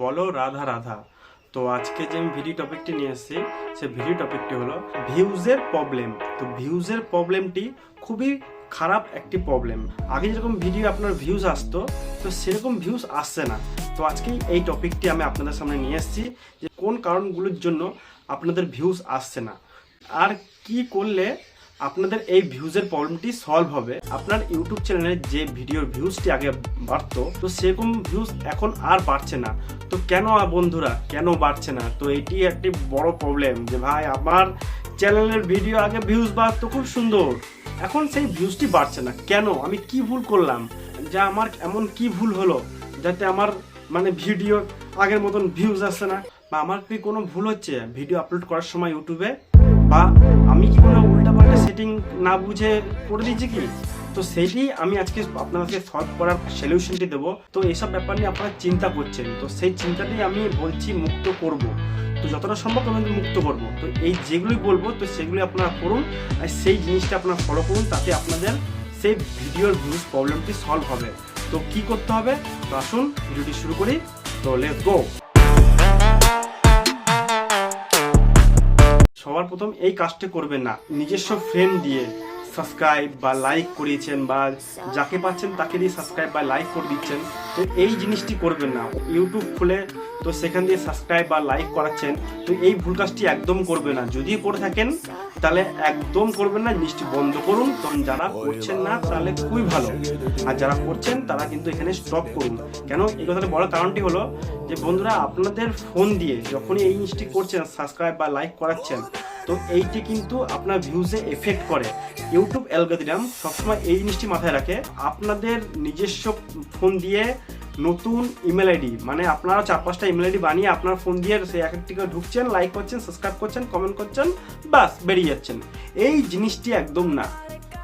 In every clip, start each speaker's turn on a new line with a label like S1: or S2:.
S1: বলো রাধা রাধা। তো আজকে যে আমি ভিডিও টপিকটি নিয়ে এসেছি, সে ভিডিও টপিকটি হলো ভিউজের প্রবলেম তো ভিউজের প্রবলেমটি খুবই খারাপ একটি প্রবলেম আগে যেরকম ভিডিও আপনার ভিউজ আসতো, তো সেরকম ভিউজ আসছে না। তো আজকে এই টপিকটি আমি আপনাদের সামনে নিয়ে এসেছি যে কোন কারণগুলোর জন্য আপনাদের ভিউজ আসছে না। আর কি করলে আপনাদের এই ভিউজের প্রবলেমটি সলভ হবে। আপনার ইউটিউব চ্যানেলে যে ভিডিওর ভিউজটি আগে বাড়তো, তো সেরকম ভিউজ এখন আর বাড়ছে না। তো কেন বন্ধুরা, কেন বাড়ছে না? তো এটি একটি বড় প্রবলেম যে ভাই, আমার চ্যানেলের ভিডিও আগে ভিউজ বাড়তো, খুব সুন্দর। এখন সেই ভিউজটি বাড়ছে না। কেন? আমি কি ভুল করলাম? যা আমার এমন কি ভুল হলো? যাতে আমার মানে ভিডিও আগের মতন ভিউজ আসছে না? বা আমার কি কোনো ভুল হচ্ছে? ভিডিও আপলোড করার সময় ইউটিউবে বা আমি কি কোনো উল্টাপাল্টা সেটিং না বুঝে করে দিয়েছি কি? তো সেইটি আমি আজকে আপনাদেরকে সলভ করার সলিউশনটি দেবো। তো এইসব ব্যাপার নিয়ে আপনারা চিন্তা করছেন। তো সেই চিন্তাটি আমি বলছি মুক্ত করব। তো যতটা সম্ভব আমি মুক্ত করব। তো এই যেগুলি বলব, তো সেগুলি আপনারা করুন আর সেই জিনিসটা আপনারা ফলো করুন, তাতে আপনাদের সেই ভিডিওর ভিউজ প্রবলেমটি সলভ হবে। তো কি করতে হবে? তো আসুন, ভিডিওটি শুরু করি। তো লেটস গো সবার প্রথম এই কাজটা করবে না। নিজস্ব ফ্রেন্ড দিয়ে। সাবস্ক্রাইব বা লাইক করিয়েছেন বা যাকে পাচ্ছেন তাকে দিয়ে সাবস্ক্রাইব বা লাইক করে দিচ্ছেন। তো এই জিনিসটি করবেন না। ইউটিউব খুলে তো সেখান দিয়ে সাবস্ক্রাইব বা লাইক করাচ্ছেন। তো এই ভুল কাজটি একদম করবে না। যদি করে থাকেন, তাহলে একদম করবেন না। জিনিসটি বন্ধ করুন। কারণ যারা করছেন না, তাহলে খুবই ভালো। আর যারা করছেন, তারা কিন্তু এখানে স্টপ করুন। কেন? এই কথাটা বড় কারণটি হলো যে, বন্ধুরা, আপনাদের ফোন দিয়ে যখনই এই জিনিসটি করছেন সাবস্ক্রাইব বা লাইক করাচ্ছেন তো এইটি কিন্তু আপনার ভিউজে এফেক্ট করে। ইউটিউব অ্যালগোরিদম সবসময় এই জিনিসটি মাথায় রাখে, আপনাদের নিজস্ব ফোন দিয়ে নতুন ইমেল আইডি মানে আপনারা চার পাঁচটা ইমেল আইডি বানিয়ে আপনার ফোন দিয়ে সেই এক একটিকে ঢুকছেন লাইক করছেন সাবস্ক্রাইব করছেন কমেন্ট করছেন, বাস, বেরিয়ে যাচ্ছেন। এই জিনিসটি একদম না।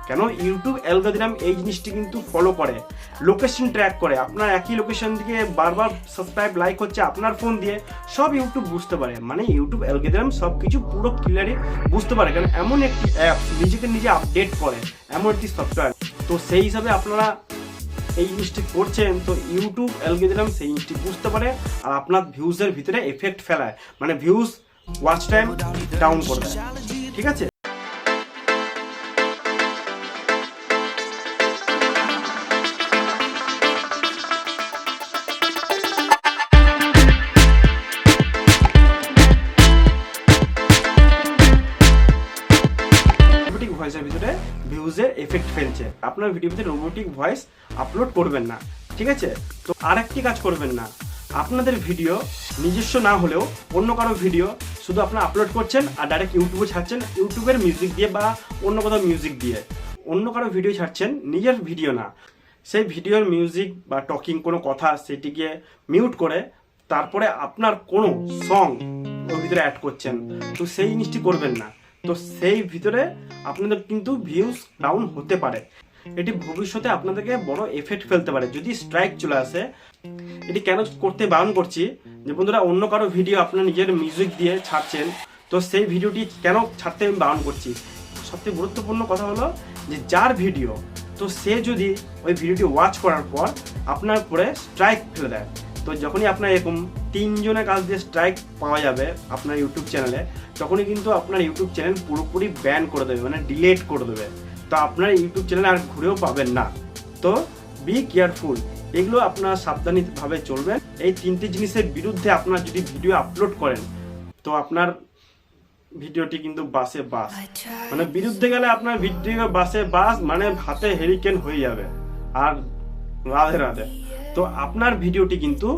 S1: কেন? ইউটিউব অ্যালগোরিদম এই জিনিসটি কিন্তু ফলো করে লোকেশন ট্র্যাক করে। আপনার একই লোকেশন দিকে বারবার সাবস্ক্রাইব লাইক হচ্ছে আপনার ফোন দিয়ে, সব ইউটিউব বুঝতে পারে। মানে ইউটিউব অ্যালগোরিদম সব কিছু পুরো ক্লিয়ারই বুঝতে পারে। কারণ এমন একটি অ্যাপ নিজেকে নিজে আপডেট করে, এমন একটি সফটওয়্যার তো সেই হিসাবে আপনারা এই জিনিসটি করছেন, তো ইউটিউব অ্যালগোরিদম সেই জিনিসটি বুঝতে পারে আর আপনার ভিউজের ভিতরে এফেক্ট ফেলায়। মানে ভিউজ ওয়াচ টাইম ডাউন করে ঠিক আছে? ফেলছে। আপনার ভিডিওতে রোবোটিক ভয়েস আপলোড করবেন না, ঠিক আছে? তো আর একটি কাজ করবেন না। আপনাদের ভিডিও নিজস্ব না হলেও অন্য কারও ভিডিও শুধু আপনারা আপলোড করছেন আর ডাইরেক্ট ইউটিউবে ছাড়ছেন, ইউটিউবের মিউজিক দিয়ে বা অন্য কোথাও মিউজিক দিয়ে। অন্য কারও ভিডিও ছাড়ছেন, নিজের ভিডিও না। সেই ভিডিওর মিউজিক বা টকিং কোনো কথা সেটিকে মিউট করে তারপরে আপনার কোনো সং ওর ভিতরে অ্যাড করছেন। তো সেই জিনিসটি করবেন না। তো সেই ভিতরে আপনাদের কিন্তু ভিউজ ডাউন হতে পারে। এটি ভবিষ্যতে আপনাদেরকে বড় এফেক্ট ফেলতে পারে। যদি স্ট্রাইক চলে আসে, এটি কেন করতে বারণ করছি? যে বন্ধুরা, অন্য কারও ভিডিও আপনার নিজের মিউজিক দিয়ে ছাড়ছেন, তো সেই ভিডিওটি কেন ছাড়তে আমি বারণ করছি? সবথেকে গুরুত্বপূর্ণ কথা হলো যে যার ভিডিও তো সে যদি ওই ভিডিওটি ওয়াচ করার পর আপনার উপরে স্ট্রাইক ফেলে দেয়। তো যখনই আপনার এরকম তিনজনের কাছ দিয়ে স্ট্রাইক পাওয়া যাবে আপনার ইউটিউব চ্যানেলে তখনই কিন্তু আপনার ইউটিউব চ্যানেল পুরোপুরি ব্যান করে দেবে মানে ডিলেট করে দেবে। তো আপনার ইউটিউব চ্যানেল আর ঘুরেও পাবেন না। তো বি কেয়ারফুল এগুলো আপনার সাবধানীভাবে চলবেন। এই তিনটি জিনিসের বিরুদ্ধে আপনার যদি ভিডিও আপলোড করেন তো আপনার ভিডিওটি কিন্তু বাসে বাস। মানে বিরুদ্ধে গেলে আপনার ভিডিও বাসে বাস মানে হাতে হেরিকেন হয়ে যাবে। আর রাধে রাধে। তো আপনার ভিডিওটি কিন্তু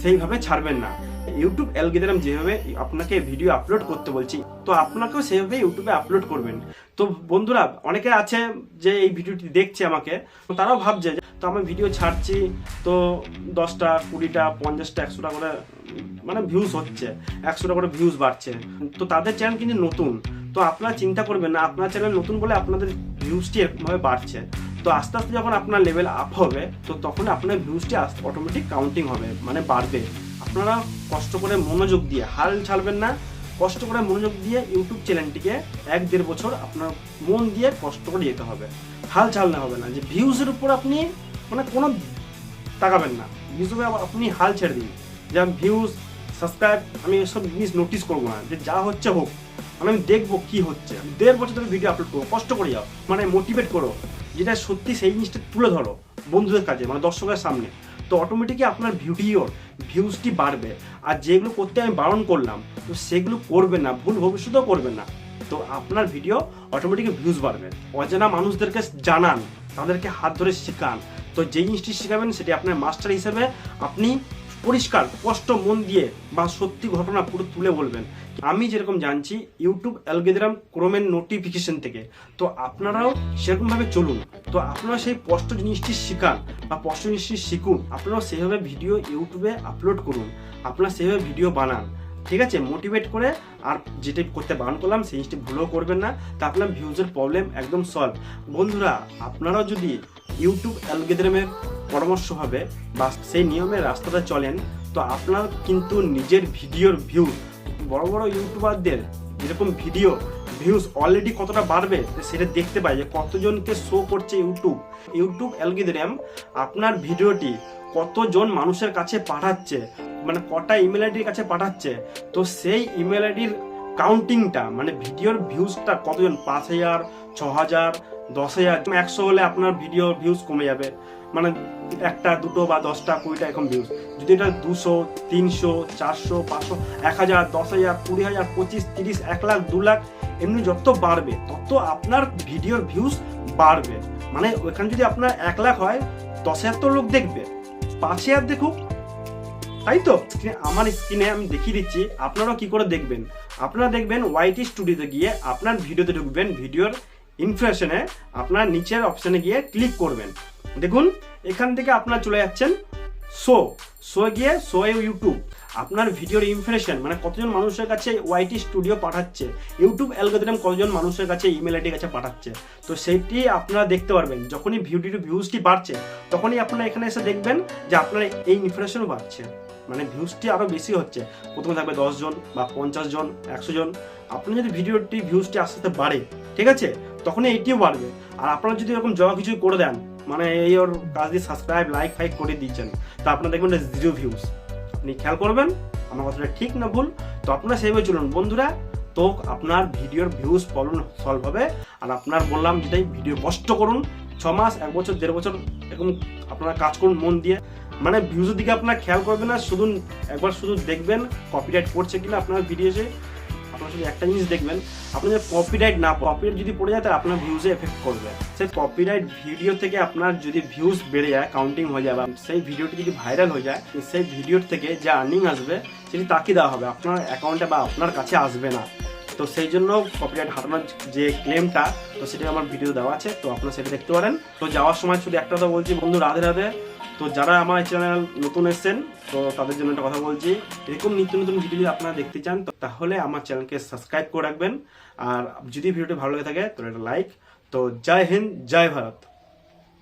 S1: সেইভাবে ছাড়বেন না। ইউটিউব অ্যালগোরিদম যেভাবে আপনাকে ভিডিও আপলোড করতে বলছি, তো আপনাকেও সেভাবে ইউটিউবে আপলোড করবেন। তো বন্ধুরা, অনেকে আছে যে এই ভিডিওটি দেখছে আমাকে তারাও ভাবছে তো আমি ভিডিও ছাড়ছি, তো দশটা, কুড়িটা, পঞ্চাশটা, একশোটা করে মানে ভিউজ হচ্ছে, একশোটা করে ভিউজ বাড়ছে। তো তাদের চ্যানেল কিন্তু নতুন। তো আপনারা চিন্তা করবেন না, আপনার চ্যানেল নতুন বলে আপনাদের ভিউজটি এরকমভাবে বাড়ছে। তো আস্তে আস্তে যখন আপনার লেভেল আপ হবে, তো তখন আপনার ভিউজটি অটোমেটিক কাউন্টিং হবে মানে বাড়বে। আপনারা কষ্ট করে মনোযোগ দিয়ে, হাল ছাড়বেন না, কষ্ট করে মনোযোগ দিয়ে ইউটিউব চ্যানেলটিকে এক দেড় বছর আপনার মন দিয়ে কষ্ট করে যেতে হবে। হাল ছাড়লে হবে না, যে ভিউজের উপর আপনি মানে কোনো তাকাবেন না। ভিউজে আপনি হাল ছেড়ে দিন। যেমন ভিউজ সাবস্ক্রাইব আমি এসব জিনিস নোটিস করব না, যে যা হচ্ছে হোক মানে আমি দেখব কি হচ্ছে। আমি দেড় বছর ধরে ভিডিও আপলোড করব, কষ্ট করে যাও মানে মোটিভেট করো। যেটা সত্যি সেই জিনিসটা তুলে ধরো বন্ধুদের কাছে মানে দর্শকের সামনে। তো অটোমেটিকই আপনার ভিডিওর ভিউজটি বাড়বে। আর যেগুলো করতে আমি বারণ করলাম, তো সেগুলো করবেন না, ভুল ভবিষ্যতেও করবেন না। তো আপনার ভিডিও অটোমেটিক ভিউজ বাড়বে। অজানা মানুষদেরকে জানান, তাদেরকে হাত ধরে শেখান। তো যে জিনিসটি শেখাবেন, সেটি আপনার মাস্টার হিসেবে আপনি পরিষ্কার, স্পষ্ট মন দিয়ে বা সত্যি ঘটনা পুরো তুলে বলবেন। আমি যেরকম জানছি ইউটিউব অ্যালগেদ্রাম ক্রোমের নোটিফিকেশন থেকে। তো আপনারাও সেরকমভাবে চলুন। তো আপনারা সেই স্পষ্ট জিনিসটি শিখান বা স্পষ্ট জিনিসটি শিখুন। আপনারাও সেভাবে ভিডিও ইউটিউবে আপলোড করুন। আপনারা সেভাবে ভিডিও বানান। ঠিক আছে? মোটিভেট করে আর যেটা করতে বারণ করলাম, সেই জিনিসটি ভুলও করবেন না। তা আপনার ভিউজের প্রবলেম একদম সলভ বন্ধুরা, আপনারাও যদি ইউটিউব অ্যালগেদ্রামের পরামর্শ হবে বা সেই নিয়মের রাস্তাটা চলেন, তো আপনার কিন্তু নিজের ভিডিওর ভিউ বড় বড় ইউটিউবারদের যেরকম ভিডিও ভিউজ অলরেডি কতটা বাড়বে সেটা দেখতে পাই যে কতজনকে শো করছে ইউটিউব। ইউটিউব অ্যালগিদ্রাম আপনার ভিডিওটি কতজন মানুষের কাছে পাঠাচ্ছে মানে কটা ইমেল আইডির কাছে পাঠাচ্ছে, তো সেই ইমেল আইডির কাউন্টিংটা মানে ভিডিওর ভিউজটা কতজন? পাঁচ হাজার, ছ হাজার দশ হাজার একশো হলে আপনার ভিডিও ভিউজ কমে যাবে। মানে একটা, দুটো বা দশটা, কুড়িটা এরকম ভিউজ যদি এটা দুশো, তিনশো, চারশো, পাঁচশো, এক হাজার, দশ হাজার, কুড়ি হাজার, পঁচিশ, তিরিশ, এক লাখ, দু লাখ, এমনি যত বাড়বে, তত আপনার ভিডিওর ভিউজ বাড়বে। মানে ওখানে যদি আপনার এক লাখ হয়, দশ হাজার তো লোক দেখবে। পাঁচ হাজার দেখুক। তাই তো? আমার স্ক্রিনে আমি দেখিয়ে দিচ্ছি, আপনারাও কি করে দেখবেন? আপনারা দেখবেন ওয়াইটি স্টুডিওতে গিয়ে আপনার ভিডিওতে ঢুকবেন ভিডিওর ইনফ্রেশনে আপনার নিচের অপশানে গিয়ে ক্লিক করবেন। দেখুন, এখান থেকে আপনারা চলে যাচ্ছেন শো শো গিয়ে শো ইউটিউব আপনার ভিডিওর ইমপ্রেশন মানে কতজন মানুষের কাছে ওয়াইটি স্টুডিও পাঠাচ্ছে ইউটিউব অ্যালগোরিদম কতজন মানুষের কাছে ইমেল আইডির কাছে পাঠাচ্ছে, তো সেইটি আপনারা দেখতে পারবেন। যখনই ভিডিওর ভিউজটি বাড়ছে, তখনই আপনারা এখানে এসে দেখবেন যে আপনার এই ইমপ্রেশনও বাড়ছে মানে ভিউজটি আরও বেশি হচ্ছে। প্রথমে থাকবে দশ জন বা পঞ্চাশ জন, একশো জন। আপনি যদি ভিডিওটি ভিউজটি আস্তে আস্তে বাড়ে, ঠিক আছে? তখন এইটিও বাড়বে। আর আপনারা যদি এরকম জমা কিছু করে দেন মানে এই ওর কাজ দিয়ে সাবস্ক্রাইব লাইক ফাইক করে দিচ্ছেন, তা আপনারা দেখবেন জিরো ভিউজ আপনি খেয়াল করবেন, আমার কথাটা ঠিক না ভুল? তো আপনারা সেইভাবে চলুন। বন্ধুরা, তো আপনার ভিডিওর ভিউজ প্রবলেম সলভ হবে। আর আপনার বললাম যেটাই ভিডিও কষ্ট করুন, ছ মাস, এক বছর, দেড় বছর, এরকম আপনারা কাজ করুন মন দিয়ে। মানে ভিউজের দিকে আপনার খেয়াল করবেন না, শুধু একবার শুধু দেখবেন কপিরাইট পড়ছে কিনা আপনার ভিডিওতে আপনার শুধু একটা জিনিস দেখবেন আপনার যদি কপিরাইট না কপিরাইট যদি পড়ে যায়, তাহলে আপনার ভিউজে এফেক্ট করবে। সেই কপিরাইট ভিডিও থেকে আপনার যদি ভিউজ বেড়ে যায় কাউন্টিং হয়ে যায়, বা সেই ভিডিওটি যদি ভাইরাল হয়ে যায়, সেই ভিডিওর থেকে যে আর্নিং আসবে, সেটি তাকে দেওয়া হবে, আপনার অ্যাকাউন্টে বা আপনার কাছে আসবে না। তো সেই জন্য কপিরাইট হাঁটানোর যে ক্লেমটা তো সেটা আমার ভিডিও দেওয়া আছে, তো আপনারা সেটা দেখতে পারেন। তো যাওয়ার সময় শুধু একটা কথা বলছি, বন্ধু, রাধে রাধে। তো যারা আমার চ্যানেল নতুন এসেছেন, তো তাদের জন্য একটা কথা বলছি। এরকম নিত্য নতুন ভিডিও যদি আপনারা দেখতে চান তাহলে আমার চ্যানেলকে সাবস্ক্রাইব করে রাখবেন। আর যদি ভিডিওটি ভালো লেগে থাকে তো একটা লাইক তো জয় হিন্দ, জয় ভারত।